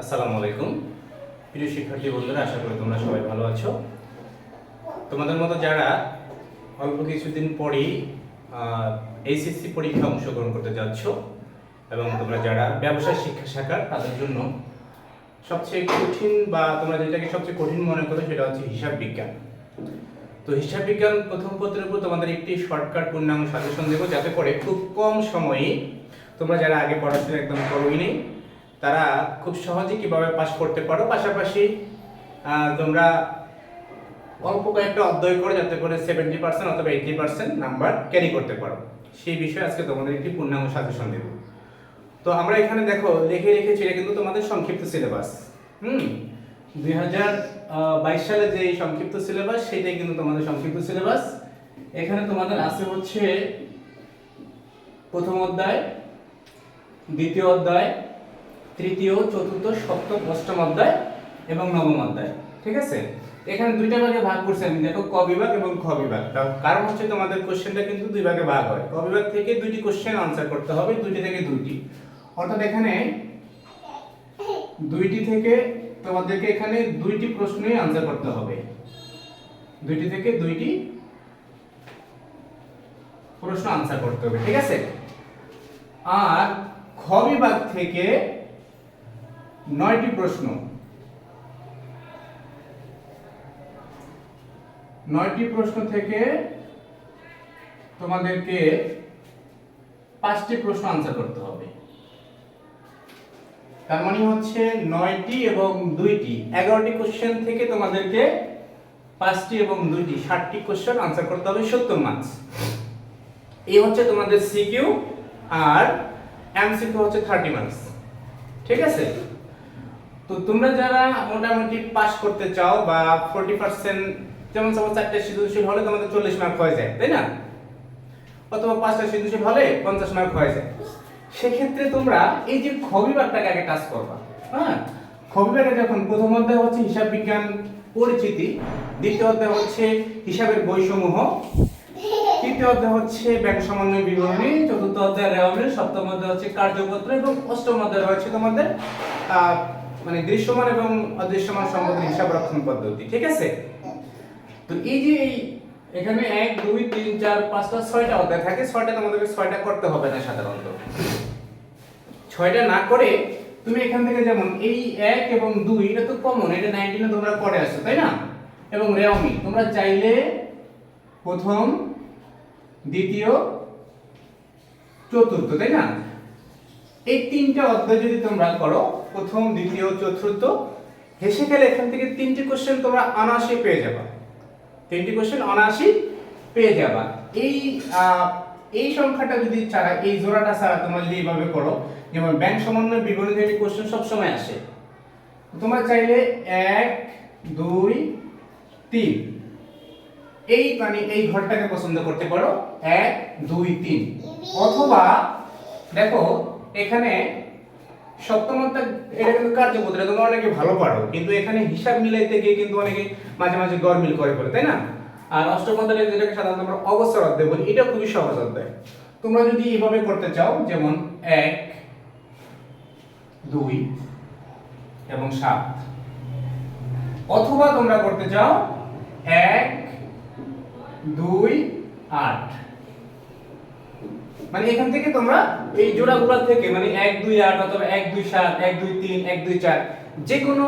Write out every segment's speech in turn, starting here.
আসসালামু আলাইকুম। প্রিয় শিক্ষার্থী বন্ধুরা, আশা করি তোমরা সবাই ভালো আছো। তোমাদের মতো যারা অল্প কিছুদিন পরেই এইচএসসি পরীক্ষা অংশগ্রহণ করতে যাচ্ছ এবং তোমরা যারা ব্যবসায় শিক্ষা শাখার, তাদের জন্য সবচেয়ে কঠিন বা তোমরা যেটাকে সবচেয়ে কঠিন মনে করো, সেটা হচ্ছে হিসাব বিজ্ঞান। তো হিসাব বিজ্ঞান প্রথম পত্রের উপর তোমাদের একটি শর্টকাট পূর্ণাঙ্গ সাজেশন দেবো, যাতে করে খুব কম সময়ে তোমরা যারা আগে পড়াশোনা একদম করোইনি তারা খুব সহজে কীভাবে পাস করতে পারো? পাশাপাশি তোমরা অল্প কয়েকটা অধ্যয় করে যাতে করে সেভেন্টি পার্সেন্ট অথবা এইটি পার্সেন্ট নাম্বার ক্যারি করতে পারো। সেই বিষয়ে আজকে তোমাদের একটি পূর্ণাঙ্গ সাজেশন দেবো। তো আমরা এখানে দেখো, লিখে রেখেছি, এটা কিন্তু তোমাদের সংক্ষিপ্ত সিলেবাস হুম? দুই হাজার বাইশ সালে যে সংক্ষিপ্ত সিলেবাস সেটাই কিন্তু তোমাদের সংক্ষিপ্ত সিলেবাস এখানে তোমাদের আছে হচ্ছে প্রথম অধ্যায়, দ্বিতীয় অধ্যায় তৃতীয়, চতুর্থ, সপ্তম, অষ্টম অধ্যায় এবং নবম অধ্যায়। ঠিক আছে? এখানে দুইটা ভাগে ভাগ করছে আমি। দেখো, ক বিভাগ এবং খ বিভাগ। কারণ হচ্ছে তোমাদের কোশ্চেনটা কিন্তু দুই ভাগে ভাগ হয়। ক বিভাগ থেকে দুইটি কোশ্চেন আনসার করতে হবে, দুইটি থেকে দুইটি। অর্থাৎ এখানে দুইটি থেকে তোমাদেরকে এখানে দুইটি প্রশ্নই আনসার করতে হবে। দুইটি থেকে দুইটি প্রশ্ন আনসার করতে হবে। ঠিক আছে? আর খ বিভাগ থেকে নয়টি প্রশ্ন। নয়টি প্রশ্ন থেকে তোমাদেরকে পাঁচটি প্রশ্ন আনসার করতে হবে। তার মানে হচ্ছে নয়টি এবং দুইটি। এগারোটি কোশ্চেন থেকে তোমাদেরকে পাঁচটি এবং দুইটি, ষাটটি কোশ্চেন আনসার করতে হবে সত্তর মার্কস এই হচ্ছে তোমাদের সিকিউ আর এমসিকিউ হচ্ছে থার্টি মার্কস ঠিক আছে? তো তোমরা যারা মোটামুটি পাস করতে চাও বা ফোরটি পার্সেন্ট যেমন সাপোজ চারটে সৃজনশীল হলে তোমাদের চল্লিশ মার্ক হয়ে যায়, তাই না? অথবা পাঁচটা সৃজনশীল হলে পঞ্চাশ মার্ক হয়ে যায়। সেক্ষেত্রে তোমরা এই যে খ বিভাগটাকে আগে টাচ করবা হ্যাঁ? খ বিভাগে যখন প্রথম অধ্যায় হচ্ছে হিসাব বিজ্ঞান পরিচিতি, দ্বিতীয় অধ্যায় হচ্ছে হিসাবের বইসমূহ তৃতীয় অধ্যায় হচ্ছে ব্যাংক সমন্বয় বিবরণী, চতুর্থ অধ্যায় রেওয়ামিল সপ্তম অধ্যায় হচ্ছে কার্যপত্র, এবং অষ্টম অধ্যায় রয়েছে তোমাদের মানে দৃশ্যমান এবং অদৃশ্যমান সম্পদের হিসাব রক্ষণ পদ্ধতি, ঠিক আছে? তো এই যে এই এখানে এক, দুই, তিন, চার, পাঁচটা, ছয়টা অধ্যায় থাকে, ছয়টা তোমাদেরকে ছয়টা করতে হবে না সাধারণত। ছয়টা না করে তুমি এখান থেকে যেমন এই এক এবং দুই, এটা তো কমন এটা নাইনটিনে তোমরা পড়ে আসছো, তাই না? এবং রেওমি তোমরা চাইলে প্রথম, দ্বিতীয়, চতুর্থ, তাই না? এই তিনটা অধ্যায় যদি তোমরা করো, প্রথম, দ্বিতীয়, চতুর্থ, হেসে গেলে এখান থেকে তিনটি কোশ্চেন তোমরা অনায়াসে পেয়ে যাবা। তিনটি কোশ্চেন অনায়াসই পেয়ে যাবা। এই এই সংখ্যাটা যদি ছাড়া, এই জোড়াটা ছাড়া তোমরা যদি এইভাবে করো, যেমন ব্যাংক সমন্বয় বিবরণী থেকে কোশ্চেন সবসময় আসে। তোমরা চাইলে এক, দুই, তিন। এই মানে এই ঘরটাকে পছন্দ করতে পারো। এক, দুই, তিন। অথবা, দেখো এখানে সপ্তম অধ্যায় এটা কিন্তু কার্যপত্রে তোমরা অনেকে ভালো পারো, কিন্তু এখানে হিসাব মিলাইতে গিয়ে কিন্তু অনেকে মাঝে মাঝে গরমিল করে করে তাই না? আর অষ্টম অধ্যায় যেটাকে সাধারণত আমরা অবসর অধ্যায় বলি এটা খুবই সহজ অধ্যায়। তোমরা যদি এইভাবে করতে চাও, যেমন এক, দুই এবং সাত। অথবা তোমরা করতে চাও এক, দুই, আট। মানে এখান থেকে তোমরা এই জোড়াগুলো থেকে মানে এক, দুই, আট, অথবা এক, দুই, সাত, এক, দুই, তিন, এক, দুই, চার যে কোনো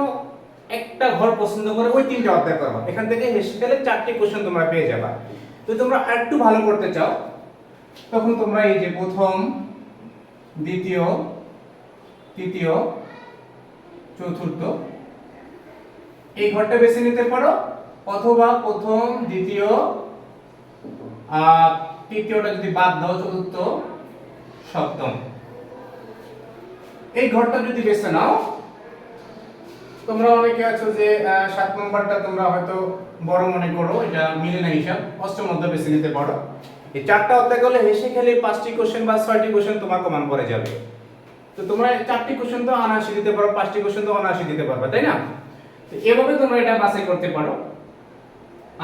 একটা ঘর পছন্দ করে ওই তিনটা অধ্যায় করবা। এখান থেকে হেসে গেলে চারটি কোশ্চেন তোমরা পেয়ে যাবা। তো তোমরা আরেকটু ভালো করতে চাও, তখন তোমরা এই যে প্রথম, দ্বিতীয়, তৃতীয়, চতুর্থ, এই ঘরটা বেছে নিতে পারো, অথবা প্রথম, দ্বিতীয় আর তৃতীয়টা যদি বাদ দাও, চতুর্থ সপ্তম। এই ঘরটা যদি বেছে নাও, তোমরা অনেকে আছো যে সাত নম্বরটা তোমরা হয়তো বড় মনে করো, এটা মিলে না হিসাব, অষ্টম অধ্যায় বেছে নিতে পারো। এই চারটা অধ্যায় করলে হেসে খেলে পাঁচটি কোশ্চেন বা ছয়টি কোশ্চেন তোমার কমান পড়ে যাবে। তো তোমরা চারটি কোশ্চেন তো অনায়াসে দিতে পারো, পাঁচটি কোশ্চেন তো অনায়াসে দিতে পারবে, তাই না? তো এভাবে তোমরা এটা বাছাই করতে পারো।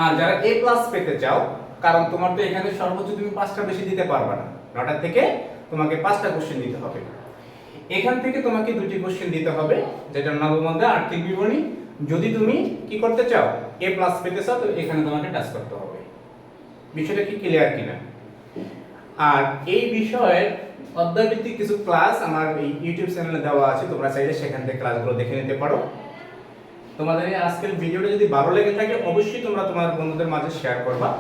আর যারা এ প্লাস পেতে চাও কারণ তোমার তো এখানে সর্বোচ্চ তুমি পাঁচটা বেশি দিতে পারবে না। নটার থেকে তোমাকে পাঁচটা কোশ্চেন দিতে হবে। এখান থেকে তোমাকে দুটি কোশ্চেন দিতে হবে, যেটা নবম অধ্যায় আর্থিক বিবরণী। যদি তুমি কি করতে চাও এ প্লাস পেতে চাও, তো এখানে তোমাকে টাচ করতে হবে। বিষয়টা কি ক্লিয়ার কিনা? আর এই বিষয়ের অধ্যায়ভিত্তিক কিছু ক্লাস আমার এই ইউটিউব চ্যানেলে দেওয়া আছে, তোমরা চাইলে সেখান থেকে ক্লাসগুলো দেখে নিতে পারো। তোমাদের এই আজকের ভিডিওটা যদি ভালো লেগে থাকে, অবশ্যই তোমরা তোমার বন্ধুদের মাঝে শেয়ার করবা।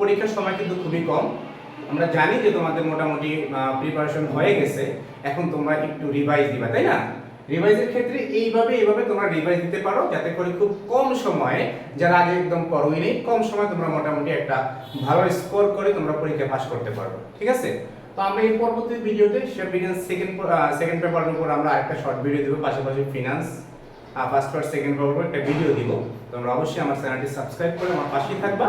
পরীক্ষার সময় কিন্তু খুবই কম। আমরা জানি যে তোমাদের মোটামুটি প্রিপারেশন হয়ে গেছে। এখন তোমরা একটু রিভাইজ দিবা, তাই না? রিভাইজের ক্ষেত্রে এইভাবে এইভাবে তোমরা রিভাইজ দিতে পারো, যাতে করে খুব কম সময়ে, যারা আগে একদম করোই নেই কম সময় তোমরা মোটামুটি একটা ভালো স্কোর করে তোমরা পরীক্ষা পাস করতে পারো। ঠিক আছে? তো আমরা এই পরবর্তী ভিডিওতে বিজ্ঞান সেকেন্ড সেকেন্ড পেপারের উপর আমরা একটা শর্ট ভিডিও দেবো, পাশাপাশি ফিনান্স ফার্স্ট আর সেকেন্ড পেপার একটা ভিডিও দিব। তোমরা অবশ্যই আমার চ্যানেলটি সাবস্ক্রাইব করে আমার পাশেই থাকবা।